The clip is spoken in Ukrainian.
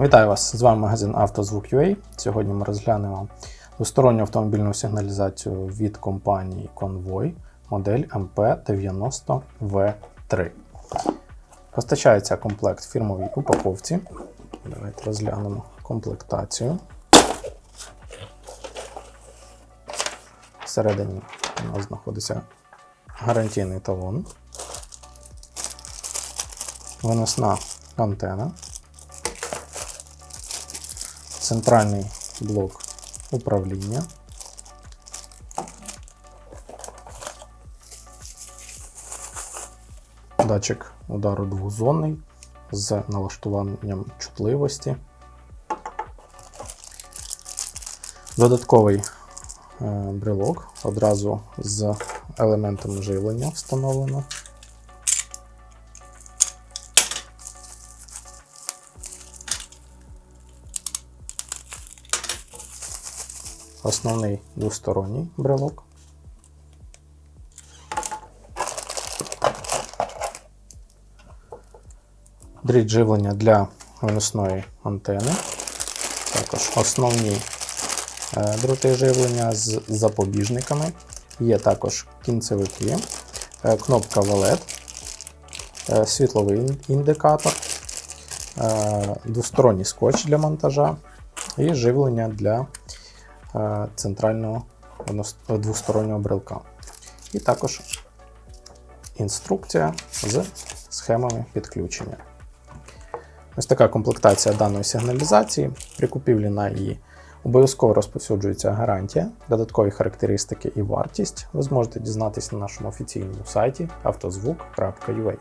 Вітаю вас! З вами магазин «Автозвук.UA». Сьогодні ми розглянемо двосторонню автомобільну сигналізацію від компанії Convoy модель MP90V3. Постачається комплект в фірмовій упаковці. Давайте розглянемо комплектацію. Всередині у нас знаходиться гарантійний талон, виносна антена, центральний блок управління, датчик удару двозонний з налаштуванням чутливості, додатковий е, брелок одразу з елементом живлення встановлено. Основний двосторонній брелок. Дріт живлення для виносної антени. Також основні е, дроти живлення з запобіжниками. Є також кінцевики, е, кнопка LED, е, світловий індикатор, двосторонній скотч для монтажа і живлення для центрального двостороннього брелка. І також інструкція з схемами підключення. Ось така комплектація даної сигналізації. При купівлі на її обов'язково розповсюджується гарантія, додаткові характеристики і вартість ви зможете дізнатися на нашому офіційному сайті автозвук.ua.